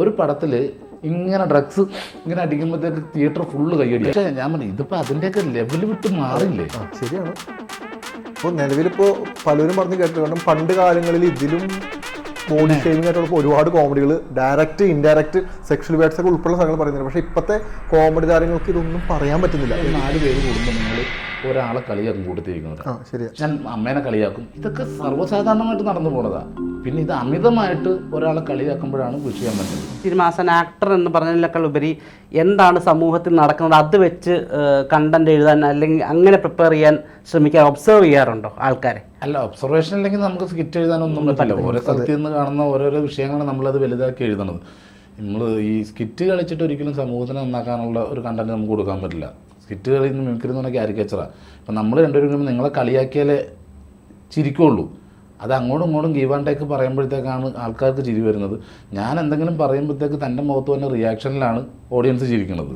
ഒരു പടത്തിൽ ഇങ്ങനെ ഡ്രഗ്സ് ഇങ്ങനെ അടിക്കുമ്പോഴത്തേക്ക് തിയേറ്റർ ഫുള്ള് കൈയടി പക്ഷേ ഞാൻ പറഞ്ഞു ഇതിപ്പോൾ അതിന്റെയൊക്കെ ലെവൽ വിട്ട് മാറില്ലേ ശരിയാണ്. ഇപ്പോൾ നിലവിലിപ്പോൾ പലരും പറഞ്ഞ് കേട്ടിട്ടുണ്ട്. കാരണം പണ്ട് കാലങ്ങളിൽ ഇതിലും ബോഡി ഷേവിംഗ് ആയിട്ടുള്ള ഒരുപാട് കോമഡികൾ ഡയറക്റ്റ് ഇൻഡയറക്റ്റ് സെക്ഷൽ വേർഡ്സ് ഒക്കെ ഉൾപ്പെടെ സ്ഥലങ്ങൾ പറയുന്നുണ്ട്. പക്ഷേ ഇപ്പോഴത്തെ കോമഡി താരങ്ങൾക്ക് ഇതൊന്നും പറയാൻ പറ്റുന്നില്ല. നാല് പേര് കൂടുമ്പോൾ നിങ്ങൾ ഒരാളെ കളിയാക്കും കൂട്ടത്തിരിക്കുന്നത് ഞാൻ അമ്മേനെ കളിയാക്കും. ഇതൊക്കെ സർവസാധാരണമായിട്ട് നടന്നു പോണതാ. പിന്നെ ഇത് അമിതമായിട്ട് ഒരാളെ കളിയാക്കുമ്പോഴാണ് വിഷയം പറ്റുന്നത്. തിരുമാസൻ ആക്ടർ എന്ന് പറഞ്ഞതിനേക്കാൾ ഉപരി എന്താണ് സമൂഹത്തിൽ നടക്കുന്നത്? അത് വെച്ച് കണ്ടന്റ് എഴുതാൻ അല്ലെങ്കിൽ അങ്ങനെ പ്രിപ്പയർ ചെയ്യാൻ ശ്രമിക്കാൻ ഒബ്സർവ് ചെയ്യാറുണ്ടോ ആൾക്കാരെ? അല്ല ഒബ്സർവേഷൻ അല്ലെങ്കിൽ നമുക്ക് സ്കിറ്റ് എഴുതാനൊന്നും പറ്റില്ല. ഓരോ സ്ഥലത്ത് നിന്ന് കാണുന്ന ഓരോരോ വിഷയങ്ങൾ നമ്മളത് വലുതാക്കി എഴുതണത്. നമ്മൾ ഈ സ്കിറ്റ് കളിച്ചിട്ട് ഒരിക്കലും സമൂഹത്തിനെ നന്നാക്കാനുള്ള ഒരു കണ്ടന്റ് നമുക്ക് കൊടുക്കാൻ പറ്റില്ല. സ്കിറ്റ് കളി മിമിക്രി എന്ന് പറഞ്ഞാൽ ക്യാരിക്കേച്ചറാണ് അപ്പം നമ്മൾ രണ്ടുപേരും നിങ്ങളെ കളിയാക്കിയാലേ ചിരിക്കുള്ളൂ. അത് അങ്ങോട്ടും ഇങ്ങോട്ടും ഗീവ് ആൻഡ് ടേക്ക് പറയുമ്പോഴത്തേക്കാണ് ആൾക്കാർക്ക് ചിരി വരുന്നത്. ഞാൻ എന്തെങ്കിലും പറയുമ്പോഴത്തേക്ക് തന്റെ മുഖത്ത് തന്നെ റിയാക്ഷനിലാണ് ഓഡിയൻസ് ചിരിക്കുന്നത്.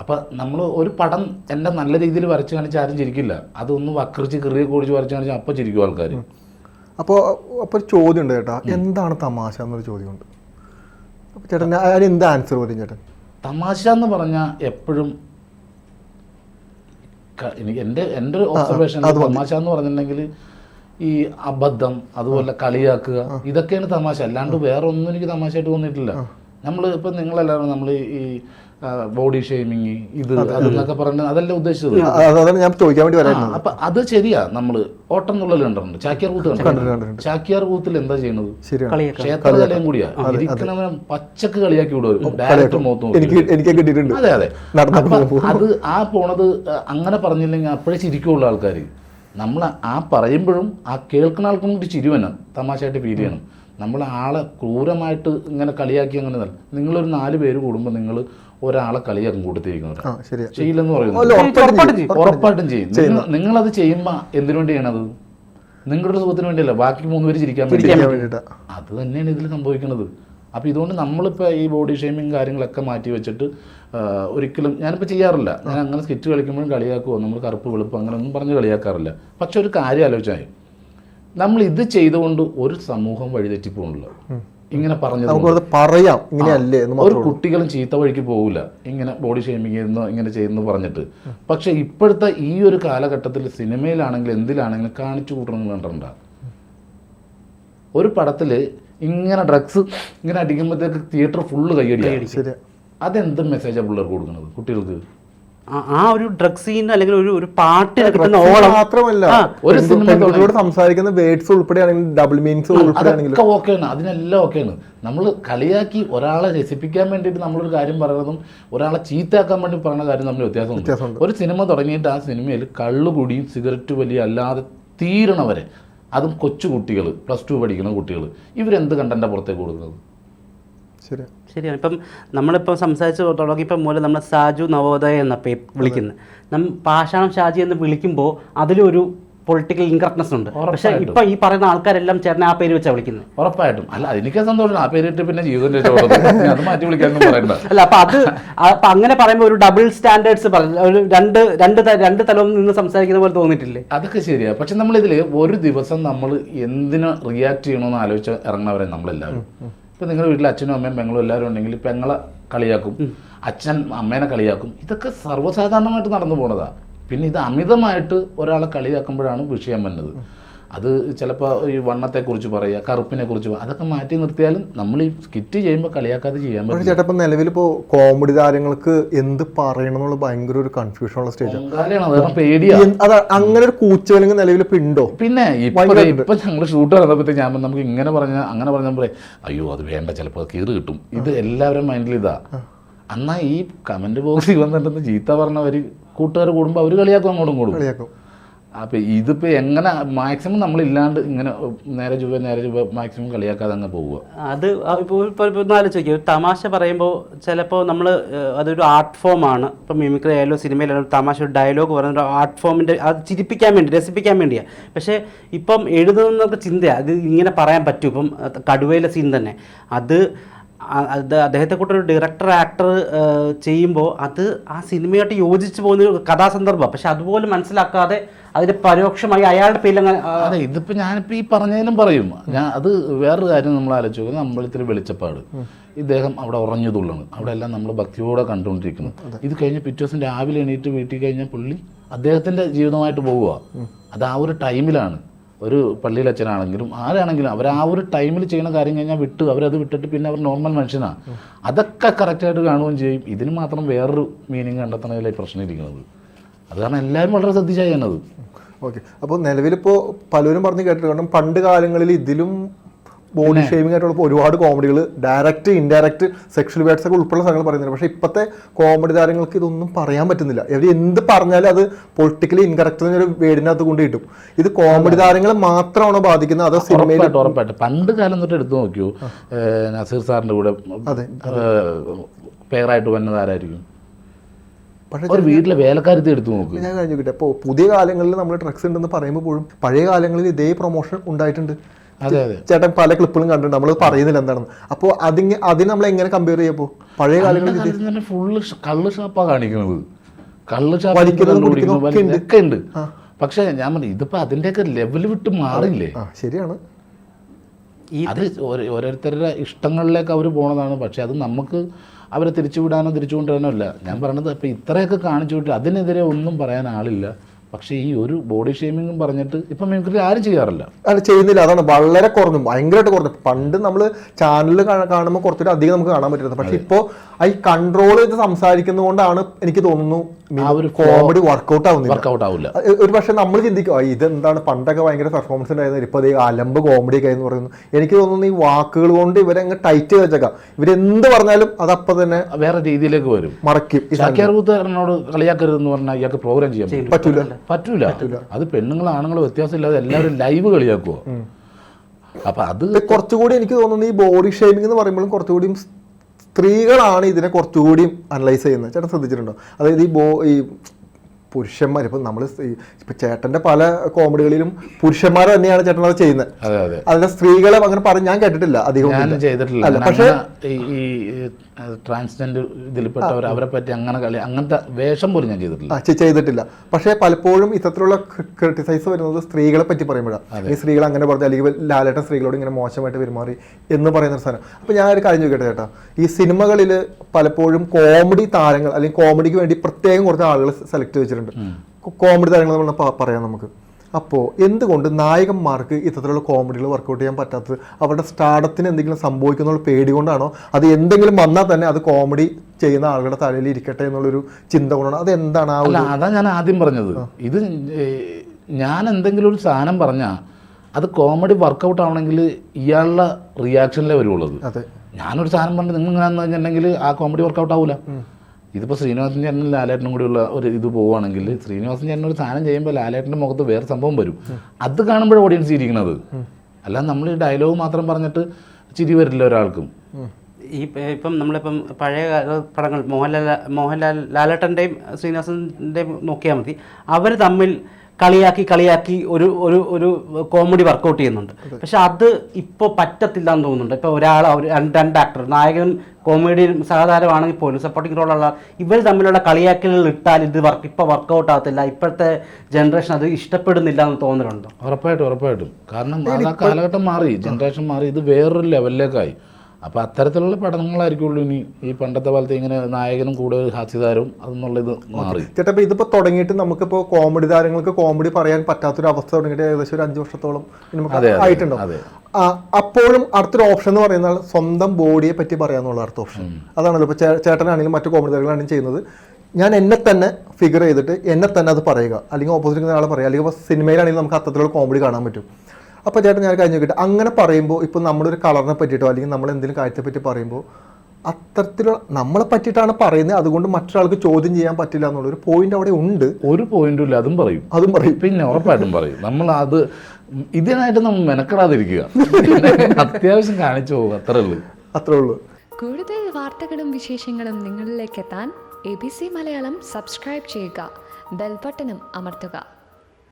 അപ്പം നമ്മൾ ഒരു പടം എന്റെ നല്ല രീതിയിൽ വരച്ച് കാണിച്ച് ആരും ചിരിക്കില്ല. അതൊന്ന് വക്രിച്ച് കീറിയ കുടിച്ച് വരച്ച് കാണിച്ചാൽ അപ്പോൾ ചിരിക്കും ആൾക്കാർ അപ്പോൾ അപ്പോൾ ഒരു ചോദ്യം ഉണ്ട് ചേട്ടാ എന്താണ് തമാശ എന്നൊരു ചോദ്യമുണ്ട്. അപ്പോൾ ചേട്ടൻ അതിന് എന്താ ആൻസർ പറയും ചേട്ടൻ? തമാശ എന്ന് പറഞ്ഞാൽ എപ്പോഴും എനിക്ക് എന്റെ എന്റെ ഒരു ഒബ്സർവേഷൻ തമാശ എന്ന് പറഞ്ഞിട്ടുണ്ടെങ്കിൽ ഈ അബദ്ധം അതുപോലെ കളിയാക്കുക ഇതൊക്കെയാണ് തമാശ. അല്ലാണ്ട് വേറെ ഒന്നും എനിക്ക് തമാശയായിട്ട് തോന്നിയിട്ടില്ല. നമ്മൾ ഇപ്പം നിങ്ങളെല്ലാവരും നമ്മൾ ഈ ബോഡി ഷെയ്മിങ് ഇത് അതെന്നൊക്കെ പറഞ്ഞ അതല്ല ഉദ്ദേശിച്ചത്? അതാണ് ഞാൻ ചോദിക്കാൻ വേണ്ടി അപ്പൊ അത് ശരിയാ. നമ്മൾ ഓട്ടം എന്നുള്ളത് കണ്ടിട്ടുണ്ട്. ചാക്യാർ കൂത്ത് കണ്ടിട്ടുണ്ട്, ചാക്യാർ കൂത്തിൽ എന്താ ചെയ്യുന്നത് ക്ഷേത്രം ക്ഷേത്രകലയും കൂടിയാ. ഇരിക്കണവനെ പച്ചക്ക് കളിയാക്കി വിടും. മുഖത്ത് നോക്കി എനിക്ക് അതെ അതെ. അപ്പൊ അത് ആ പോണത് അങ്ങനെ പറഞ്ഞില്ലെങ്കിൽ അപ്പോഴേ ചിരിക്കുള്ള ആൾക്കാർ നമ്മൾ ആ പറയുമ്പോഴും ആ കേൾക്കുന്ന ആൾക്കും കൂടി ചിരിവനം തമാശയായിട്ട് ഫീൽ ചെയ്യണം. നമ്മൾ ആളെ ക്രൂരമായിട്ട് ഇങ്ങനെ കളിയാക്കി അങ്ങനെ നല്ല നിങ്ങളൊരു നാല് പേര് കൂടുമ്പോൾ നിങ്ങൾ ഒരാളെ കളിയാക്കും ശരിയാ. ചെയ്യില്ലെന്ന് പറയുന്നത്. ഉറപ്പായിട്ടും ചെയ്യും. നിങ്ങളത് ചെയ്യുമ്പോൾ എന്തിനു വേണ്ടി ചെയ്യണത് നിങ്ങളുടെ സുഖത്തിന് വേണ്ടിയല്ല. ബാക്കി മൂന്ന് പേര് ചിരിക്കാൻ വേണ്ടി അത് തന്നെയാണ് ഇതിൽ സംഭവിക്കുന്നത്. അപ്പോൾ ഇതുകൊണ്ട് നമ്മളിപ്പോൾ ഈ ബോഡി ഷേമിങ് കാര്യങ്ങളൊക്കെ മാറ്റി വെച്ചിട്ട് ഒരിക്കലും ഞാനിപ്പോൾ ചെയ്യാറില്ല. ഞാൻ അങ്ങനെ സ്കിറ്റ് കളിക്കുമ്പോഴും കളിയാക്കുമോ നമ്മൾ കറുപ്പ് വെളുപ്പ് അങ്ങനെ ഒന്നും പറഞ്ഞ് കളിയാക്കാറില്ല. പക്ഷെ ഒരു കാര്യം ആലോചിച്ചാൽ നമ്മൾ ഇത് ചെയ്തുകൊണ്ട് ഒരു സമൂഹം വഴിതെറ്റി പോകുന്നില്ല ഇങ്ങനെ പറഞ്ഞത് പറയാം ഇങ്ങനെയല്ലേ ഒരു കുട്ടികളും ചീത്ത വഴിക്ക് പോകില്ല ഇങ്ങനെ ബോഡി ഷേമിങ് ചെയ്യുന്നു ഇങ്ങനെ ചെയ്യുന്നു പറഞ്ഞിട്ട്. പക്ഷെ ഇപ്പോഴത്തെ ഈ ഒരു കാലഘട്ടത്തിൽ സിനിമയിലാണെങ്കിലും എന്തിലാണെങ്കിലും കാണിച്ചു കൂട്ടണം വേണ്ടണ്ട. ഒരു പടത്തിൽ ഇങ്ങനെ ഡ്രഗ്സ് ഇങ്ങനെ അടിക്കുമ്പോഴത്തേക്ക് തിയേറ്റർ ഫുള്ള് കൈയടി അതെന്ത് മെസ്സേജാണ് പിള്ളേർക്ക് കൊടുക്കുന്നത് കുട്ടികൾക്ക്? ആ- ഒരു ഡ്രഗ് സീൻ അല്ലെങ്കിൽ ഒരു ഒരു പാട്ടിന് കിട്ടുന്ന ഓളം. മാത്രമല്ല. ഒരു സിനിമയോട് സംസാരിക്കുന്ന വേർഡ്സ് ഉൾപ്പെടെയാണെങ്കിൽ ഡബിൾ മീനിങ്സ് ഉൾപ്പെടെയാണെങ്കിലും. അതൊക്കെ ഓക്കെയാണ് അതിനെല്ലാം ഓക്കെയാണ് നമ്മൾ കളിയാക്കി ഒരാളെ രസിപ്പിക്കാൻ വേണ്ടിയിട്ട് നമ്മളൊരു കാര്യം പറയുന്നതും ഒരാളെ ചീത്തയാക്കാൻ വേണ്ടി പറയുന്ന കാര്യം നമ്മൾ വ്യത്യാസമുണ്ട്. ഒരു സിനിമ തുടങ്ങിയിട്ട് ആ സിനിമയിൽ കള്ളുകുടിയും സിഗരറ്റ് വലിയ അല്ലാതെ തീരണവരെ അതും കൊച്ചു കുട്ടികൾ പ്ലസ് ടു പഠിക്കുന്ന കുട്ടികൾ ഇവരെന്ത് കണ്ടന്റെ പുറത്തേക്ക് കൊടുക്കുന്നത്? ശരിയാ. ശരിയാണ്. ഇപ്പം നമ്മളിപ്പോൾ സംസാരിച്ച് തുടങ്ങിയപ്പോൾ മൂലം നമ്മൾ സാജു നവോദയ എന്ന പേ വിളിക്കുന്നത് നം പാഷാണം ഷാജി എന്ന് വിളിക്കുമ്പോൾ അതിലൊരു പൊളിറ്റിക്കൽ ഇൻകറക്ട്നെസ് ഉണ്ട്. പക്ഷേ. ഇപ്പം ഈ പറയുന്ന ആൾക്കാരെല്ലാം ചേട്ടനെ ആ പേര് വെച്ചാണ് വിളിക്കുന്നത്. ഉറപ്പായിട്ടും. അല്ല എനിക്ക് സന്തോഷം. ആ പേരിട്ട് പിന്നെ ജീവിതം അത് മാറ്റി വിളിക്കാനൊന്നും പറയണ്ട. അല്ല അപ്പൊ അത് അപ്പൊ അങ്ങനെ പറയുമ്പോൾ ഒരു ഡബിൾ സ്റ്റാൻഡേർഡ്സ് പറഞ്ഞു ഒരു രണ്ട് രണ്ട് രണ്ട് തലം നിന്ന് സംസാരിക്കുന്ന പോലെ തോന്നിയിട്ടില്ലേ? അതൊക്കെ ശരിയാ. പക്ഷെ നമ്മളിതിൽ ഒരു ദിവസം നമ്മൾ എന്തിനു റിയാക്ട് ചെയ്യണമെന്ന് ആലോചിച്ച് ഇറങ്ങുന്നവരെ നമ്മളെല്ലാവരും. ഇപ്പം നിങ്ങളുടെ വീട്ടിൽ അച്ഛനും അമ്മയും പെങ്ങളും എല്ലാവരും ഉണ്ടെങ്കിൽ പെങ്ങളെ കളിയാക്കും. അച്ഛൻ അമ്മേനെ കളിയാക്കും. ഇതൊക്കെ സർവസാധാരണമായിട്ട് നടന്നു പോണതാണ് പിന്നെ ഇത് അമിതമായിട്ട് ഒരാളെ കളിയാക്കുമ്പോഴാണ് വിഷയം വരുന്നത് അത് ചിലപ്പോൾ ഈ വണ്ണത്തെക്കുറിച്ച് പറയുക കറുപ്പിനെ കുറിച്ച് അതൊക്കെ മാറ്റി നിർത്തിയാലും നമ്മൾ ഈ സ്കിറ്റ് ചെയ്യുമ്പോൾ കളിയാക്കാതെ ചെയ്യാൻ പറ്റും ചേട്ടാ ഇപ്പൊ കോമഡി താരങ്ങൾക്ക് എന്ത് പറയണം എന്നുള്ള ഭയങ്കര ഒരു കൺഫ്യൂഷൻ ഉള്ള സ്റ്റേജാണ് പൊങ്കാലയാണ് അത് കാരണം പേടിയാ. അതാ അങ്ങനെ ഒരു കൂച്ചവനെങ്കിൽ നിലവിൽ ഇപ്പൊ ഉണ്ടോ പിന്നെ ഇപ്പൊ ഇപ്പം ഞങ്ങൾ ഷൂട്ട് നടന്നപ്പോഴത്തേക്ക് ഞാൻ പറഞ്ഞു, നമുക്ക് ഇങ്ങനെ പറഞ്ഞ അങ്ങനെ പറഞ്ഞാൽ പറയും അയ്യോ അത് വേണ്ട ചിലപ്പോൾ കീറ് കിട്ടും. ഇത് എല്ലാവരും മൈൻഡിൽ ഇതാ. എന്നാ ഈ കമന്റ് ബോക്സിൽ വന്നിട്ട് ചീത്ത പറഞ്ഞവര് കൂട്ടുകാർ കൂടുമ്പോൾ അവർ കളിയാക്കും അങ്ങോട്ടും കൂടും കളിയാക്കും. അപ്പൊ ഇതിപ്പോൾ എങ്ങനെ മാക്സിമം നമ്മളില്ലാണ്ട് ഇങ്ങനെ നേരെ ചുവ നേരെ ചുവ മാക്സിമം കളിയാക്കാതെ അങ്ങ് പോവുക? അത് ഇപ്പോൾ ഇപ്പോൾ ഒന്ന് ആലോചിക്കുക ഒരു തമാശ പറയുമ്പോൾ ചിലപ്പോൾ നമ്മൾ അതൊരു ആർട്ട് ഫോമാണ് ഇപ്പോൾ മിമിക്രി ആയാലും സിനിമയിലായാലും തമാശ ഒരു ഡയലോഗ് പറയുന്ന ഒരു ആർട്ട് ഫോമിന്റെ അത് ചിരിപ്പിക്കാൻ വേണ്ടി രസിപ്പിക്കാൻ വേണ്ടിയാണ് പക്ഷേ ഇപ്പം എഴുതുന്നവർക്ക് ചിന്തയാണ് അത് ഇങ്ങനെ പറയാൻ പറ്റും. ഇപ്പം കടുവയിലെ സീൻ തന്നെ. അത് അത് അദ്ദേഹത്തെ കൂട്ടൊരു ഡയറക്ടർ ആക്ടർ ചെയ്യുമ്പോൾ അത് ആ സിനിമയായിട്ട് യോജിച്ച് പോകുന്ന ഒരു കഥാസന്ദർഭം. പക്ഷെ അതുപോലെ മനസ്സിലാക്കാതെ അതിന് പരോക്ഷമായി അയാളുടെ പേരിൽ അതെ ഇതിപ്പോ ഞാനിപ്പോ ഈ പറഞ്ഞതിനും പറയും. ഞാൻ അത് വേറൊരു കാര്യം നമ്മൾ ആലോചിച്ച് നോക്കുന്നത് അമ്പലത്തിൽ വെളിച്ചപ്പാട്. ഇദ്ദേഹം അവിടെ ഉറഞ്ഞതുള്ളാണ് അവിടെ എല്ലാം നമ്മൾ ഭക്തിയോടെ കണ്ടുകൊണ്ടിരിക്കുന്നു. ഇത് കഴിഞ്ഞ് പിറ്റേ ദിവസം രാവിലെ എണീറ്റ് വീട്ടിൽ കഴിഞ്ഞാൽ പുള്ളി അദ്ദേഹത്തിന്റെ ജീവിതമായിട്ട് പോവുക അത് ആ ഒരു ടൈമിലാണ് ഒരു പള്ളിയിലെ അച്ഛനാണെങ്കിലും ആരാണെങ്കിലും അവർ ആ ഒരു ടൈമിൽ ചെയ്യുന്ന കാര്യം കഴിഞ്ഞാൽ വിട്ടു അവരത് വിട്ടിട്ട് പിന്നെ അവർ നോർമൽ മനുഷ്യനാണ് അതൊക്കെ കറക്റ്റായിട്ട് കാണുകയും ചെയ്യും. ഇതിന് മാത്രം വേറൊരു മീനിങ് കണ്ടെത്തണതിലെ പ്രശ്നം ഇരിക്കുന്നത് അത് കാരണം എല്ലാവരും വളരെ ശ്രദ്ധിച്ചാണ് ചെയ്യുന്നത് ഓക്കെ. അപ്പോൾ നിലവിലിപ്പോൾ പലരും പറഞ്ഞ് കേട്ടിട്ട് കാരണം പണ്ട് കാലങ്ങളിൽ ഇതിലും ബോഡി ഷേമിംഗ് ആയിട്ടുള്ള ഒരുപാട് കോമഡികൾ ഡയറക്റ്റ് ഇൻഡയറക്റ്റ് സെക്ഷൽ വേർഡ്സ് ഒക്കെ ഉൾപ്പെടെ സാധനങ്ങൾ പറയുന്നില്ല പക്ഷേ ഇപ്പോഴത്തെ കോമഡി താരങ്ങൾക്ക് ഇതൊന്നും പറയാൻ പറ്റുന്നില്ല. ഇവർ എന്ത് പറഞ്ഞാലും അത് പൊളിറ്റിക്കലി ഇൻകറക്റ്റ് എന്നൊരു വേടിനകത്ത് കൊണ്ട് കിട്ടും ഇത് കോമഡി താരങ്ങളെ മാത്രമാണോ ബാധിക്കുന്നത്? അതോ സിനിമയിൽ ഉറപ്പായിട്ടും. പണ്ട് കാലം തൊട്ട് എടുത്തു നോക്കിയോ നസീർ സാറിന്റെ കൂടെ അതെ. പേരായിട്ട് വന്നത് ആരായിരിക്കും പക്ഷേ ഒരു വീട്ടിലെ വേലക്കാരത്തെ എടുത്തു നോക്കും. ഞാൻ കഴിഞ്ഞു കിട്ടും അപ്പോൾ പുതിയ കാലങ്ങളിൽ നമ്മൾ ഡ്രഗ്സ് ഉണ്ടെന്ന് പറയുമ്പോൾ പോലും പഴയ കാലങ്ങളിൽ ഇതേ പ്രൊമോഷൻ ഉണ്ടായിട്ടുണ്ട്. ചേട്ടൻ പല ക്ലിപ്പുകളും കണ്ടിട്ടുണ്ട്. നമ്മൾ പറയുന്നില്ല എന്താണെന്ന്. അപ്പോൾ അതിന് അതിന് നമ്മൾ എങ്ങനെ കമ്പയർ ചെയ്യപ്പോൾ പഴയ കാലങ്ങളിൽ ഫുള്ള് കള്ള് ഷാപ്പാ കാണിക്കുന്നത്. കള്ള് ഷാപ്പ് ഒക്കെ ഒക്കെ ഉണ്ട്. പക്ഷെ ഞാൻ പറഞ്ഞു ഇതിപ്പോ അതിന്റെയൊക്കെ ലെവൽ വിട്ട് മാറില്ലേ ആ ശരിയാണ്. അത് ഓരോ- ഓരോരുത്തരുടെ ഇഷ്ടങ്ങളിലേക്ക് അവർ പോണതാണ്. പക്ഷെ അത് നമുക്ക് അവരെ തിരിച്ചുവിടാനോ തിരിച്ചു കൊണ്ടുവരാനോ അല്ല. ഞാൻ പറഞ്ഞത് ഇപ്പം ഇത്രയൊക്കെ കാണിച്ചു വിട്ട് അതിനെതിരെ ഒന്നും പറയാൻ ആളില്ല. പക്ഷേ ഈ ഒരു ബോഡി ഷേമിങ്ങും പറഞ്ഞിട്ട് ഇപ്പം മിമിക്രി ആരും ചെയ്യാറില്ല. അല്ല ചെയ്യുന്നില്ല. അതാണ് വളരെ കുറഞ്ഞു. ഭയങ്കരമായിട്ട് കുറഞ്ഞു. പണ്ട് നമ്മൾ ചാനലിൽ കാണുമ്പോൾ കുറച്ചുകൂടി അധികം നമുക്ക് കാണാൻ പറ്റുന്നത് പക്ഷെ ഇപ്പോൾ ഈ കൺട്രോൾ ചെയ്ത് സംസാരിക്കുന്നതുകൊണ്ടാണ് എനിക്ക് തോന്നുന്നു ആ ഒരു കോമഡി വർക്കൗട്ട് ആവുന്നില്ല. വർക്കൗട്ട് ആവില്ല. ഒരു പക്ഷേ നമ്മൾ ചിന്തിക്കും ഇത് ഇതെന്താണ്? പണ്ടൊക്കെ ഭയങ്കര പെർഫോമൻസ് ഉണ്ടായിരുന്നു ഇപ്പോൾ ഈ അലമ്പ് കോമഡി ഒക്കെ എന്ന് പറയുന്നു. എനിക്ക് തോന്നുന്നു ഈ വാക്കുകൾ കൊണ്ട് ഇവരെ അങ്ങ് ടൈറ്റ് ചെയ്ത് വെച്ചേക്കാം. ഇവരെന്ത് പറഞ്ഞാലും അതപ്പം തന്നെ വേറെ രീതിയിലേക്ക് വരും. മറക്കും. ഷാക്കിയാർ കൂത്തുകാരനോട് കളിയാക്കരുതെന്ന് പറഞ്ഞാൽ ഇയാൾക്ക് പ്രോഗ്രാം ചെയ്യാൻ പറ്റില്ല പറ്റൂല. പറ്റൂല. അത് പെണ്ണുങ്ങളും ആണുങ്ങളും വ്യത്യാസമില്ലാതെ എല്ലാവരും ലൈവ് കളിയാക്കുവോ? അപ്പൊ അത് കുറച്ചുകൂടി എനിക്ക് തോന്നുന്നു ഈ ബോഡി ഷേമിംഗ് എന്ന് പറയുമ്പോഴും കുറച്ചുകൂടി സ്ത്രീകളാണ് ഇതിനെ കുറച്ചുകൂടി അനലൈസ് ചെയ്യുന്നത്. ചേട്ടൻ ശ്രദ്ധിച്ചിട്ടുണ്ടോ? അതായത് ഈ ബോ ഈ പുരുഷന്മാർ ഇപ്പം നമ്മൾ ഇപ്പം ചേട്ടന്റെ പല കോമഡികളിലും പുരുഷന്മാർ തന്നെയാണ് ചേട്ടൻ അത് ചെയ്യുന്നത്. അതെ അതെ. അതിലെ സ്ത്രീകളെ അങ്ങനെ പറഞ്ഞ് ഞാൻ കേട്ടിട്ടില്ല അധികം ചെയ്തിട്ടില്ല. പക്ഷേ ഈ ട്രാൻസ്ജെൻഡർ ഇതിൽപ്പെട്ടവർ അവരെ പറ്റി അങ്ങനെ കളി അങ്ങനത്തെ വേഷം പോലും ഞാൻ ചെയ്തിട്ടില്ല. ചെയ്തിട്ടില്ല. പക്ഷേ പലപ്പോഴും ഇത്തരത്തിലുള്ള ക്രിട്ടിസൈസ് വരുന്നത് സ്ത്രീകളെ പറ്റി പറയുമ്പോഴാണ്. ഈ സ്ത്രീകൾ അങ്ങനെ പറഞ്ഞു അല്ലെങ്കിൽ ലാലേട്ടൻ സ്ത്രീകളോട് ഇങ്ങനെ മോശമായിട്ട് പെരുമാറി എന്ന് പറയുന്ന ഒരു സാധനം. അപ്പോൾ ഞാൻ ഒരു കാര്യം ചോദിക്കട്ടെ ചേട്ടാ. ഈ സിനിമകളിൽ പലപ്പോഴും കോമഡി താരങ്ങൾ അല്ലെങ്കിൽ കോമഡിക്ക് വേണ്ടി പ്രത്യേകം കുറച്ച് ആളുകൾ സെലക്ട് വെച്ചിട്ടുണ്ട് കോമഡി താരങ്ങൾ നമ്മൾ പറയാം നമുക്ക്. അപ്പോൾ എന്തുകൊണ്ട് നായകന്മാർക്ക് ഇത്തരത്തിലുള്ള കോമഡികൾ വർക്കൗട്ട് ചെയ്യാൻ പറ്റാത്തത്? അവരുടെ സ്റ്റാർഡത്തിന് എന്തെങ്കിലും സംഭവിക്കുന്നുള്ള പേടി കൊണ്ടാണോ? അത് എന്തെങ്കിലും വന്നാൽ തന്നെ അത് കോമഡി ചെയ്യുന്ന ആളുകളുടെ തലയിൽ ഇരിക്കട്ടെ എന്നുള്ളൊരു ചിന്ത കൊണ്ടാണ്? അത് എന്താണ് ആ അതാ ഞാൻ ആദ്യം പറഞ്ഞത്. ഇത് ഞാൻ എന്തെങ്കിലും ഒരു സാധനം പറഞ്ഞാൽ അത് കോമഡി വർക്കൗട്ട് ആവണമെങ്കിൽ ഇയാളുടെ റിയാക്ഷനിലേ വരുള്ളൂ ഞാനൊരു സാധനം പറഞ്ഞു നിങ്ങൾ ഇങ്ങനെ കഴിഞ്ഞിട്ടുണ്ടെങ്കിൽ ആ കോമഡി വർക്കൗട്ട് ആവൂല. ഇതിപ്പോൾ ശ്രീനിവാസൻ ചേട്ടനും ലാലേട്ടനും കൂടിയുള്ള ഒരു ഇത് പോവുകയാണെങ്കിൽ ശ്രീനിവാസൻ ചേട്ടൻ ഒരു സാധനം ചെയ്യുമ്പോൾ ലാലേട്ടന്റെ മുഖത്ത് വേറെ സംഭവം വരും. അത് കാണുമ്പോൾ ഓഡിയൻസ് ഇരിക്കുന്നത്. അല്ലാതെ നമ്മൾ ഈ ഡയലോഗ് മാത്രം പറഞ്ഞിട്ട് ചിരി വരില്ല ഒരാൾക്കും. ഈ ഇപ്പം നമ്മളിപ്പം പഴയ പടങ്ങൾ മോഹൻലാൽ മോഹൻലാൽ ലാലേട്ടന്റെയും ശ്രീനിവാസന്റെയും നോക്കിയാൽ മതി. അവർ തമ്മിൽ കളിയാക്കി കളിയാക്കി ഒരു ഒരു ഒരു കോമഡി വർക്കൗട്ട് ചെയ്യുന്നുണ്ട്. പക്ഷെ അത് ഇപ്പോൾ പറ്റത്തില്ല എന്ന് തോന്നുന്നുണ്ട്. ഇപ്പോൾ ഒരാൾ ഒരു രണ്ട് രണ്ട് ആക്ടർ നായകൻ കോമഡി സഹതാരമാണെങ്കിൽ പോലും സപ്പോർട്ടിംഗ് റോളുള്ള ഇവർ തമ്മിലുള്ള കളിയാക്കലുകൾ ഇട്ടാൽ ഇത് വർക്ക് ഇപ്പോൾ വർക്കൗട്ട് ആകത്തില്ല. ഇപ്പോഴത്തെ ജനറേഷൻ അത് ഇഷ്ടപ്പെടുന്നില്ല എന്ന് തോന്നലുണ്ടോ? ഉറപ്പായിട്ടും ഉറപ്പായിട്ടും. കാരണം ആ കാലഘട്ടം മാറി ജനറേഷൻ മാറി. ഇത് വേറൊരു ലെവലിലേക്കായി അപ്പോൾ അത്തരത്തിലുള്ള പഠനങ്ങളായിരിക്കുള്ളൂ ഇനി ഈ പണ്ടത്തെ കാലത്ത് ഇങ്ങനെ നായകനും കൂടെ ഒരു ഹാസ്യതാരവും അതെന്നുള്ള ഇത് മാറി. ചേട്ടാ ഇതിപ്പോൾ ഇതിപ്പോ തുടങ്ങിയിട്ട് നമുക്കിപ്പോൾ കോമഡി താരങ്ങൾക്ക് കോമഡി പറയാൻ പറ്റാത്തൊരു അവസ്ഥ തുടങ്ങിയിട്ട് ഏകദേശം ഒരു അഞ്ച് വർഷത്തോളം നമുക്ക് ആയിട്ടുണ്ടോ? അതെ. അപ്പോഴും അടുത്തൊരു ഓപ്ഷൻ എന്ന് പറയുന്നത് സ്വന്തം ബോഡിയെ പറ്റി പറയാന്നുള്ള അടുത്ത ഓപ്ഷൻ. അതാണല്ലോ ഇപ്പോൾ ചേട്ടനാണെങ്കിലും മറ്റു കോമഡി താരങ്ങളാണെങ്കിലും ചെയ്യുന്നത്. ഞാൻ എന്നെ തന്നെ ഫിഗർ ചെയ്തിട്ട് എന്നെ തന്നെ അത് പറയുക. അല്ലെങ്കിൽ ഓപ്പോസിറ്റ് ഒരാളെ പറയുക. അല്ലെങ്കിൽ ഇപ്പോൾ സിനിമയിലാണെങ്കിൽ നമുക്ക് അത്തരത്തിലുള്ള കോമഡി കാണാൻ പറ്റും. അപ്പോൾ ചേട്ടൻ ഞാൻ കഴിഞ്ഞു കിട്ടും അങ്ങനെ പറയുമ്പോൾ ഇപ്പോൾ നമ്മളൊരു ഒരു കളറിനെ പറ്റിയിട്ടോ അല്ലെങ്കിൽ നമ്മൾ എന്തെങ്കിലും കാര്യത്തെ പറ്റി പറയുമ്പോൾ അത്തരത്തിലുള്ള നമ്മളെ പറ്റിയിട്ടാണ് പറയുന്നത്. അതുകൊണ്ട് മറ്റൊരാൾക്ക് ചോദ്യം ചെയ്യാൻ പറ്റില്ല എന്നുള്ളൊരു പോയിന്റ് അവിടെ ഉണ്ട്. ഒരു പോയിന്റും ഇല്ല അതും പറയും. അതും പറയും. പിന്നെ ഉറപ്പായിട്ടും പറയും. നമ്മൾ അത് ഇതിനായിട്ട് നമ്മൾ മെനക്കെടാതിരിക്കുക. അത്യാവശ്യം കാണിച്ചു പോകും അത്രേ ഉള്ളൂ. അത്രേ ഉള്ളൂ. കൂടുതൽ വാർത്തകളും വിശേഷങ്ങളും നിങ്ങളിലേക്ക് എത്താൻ A B C Malayalam subscribe ചെയ്യുക. ബെൽബട്ടനും അമർത്തുക.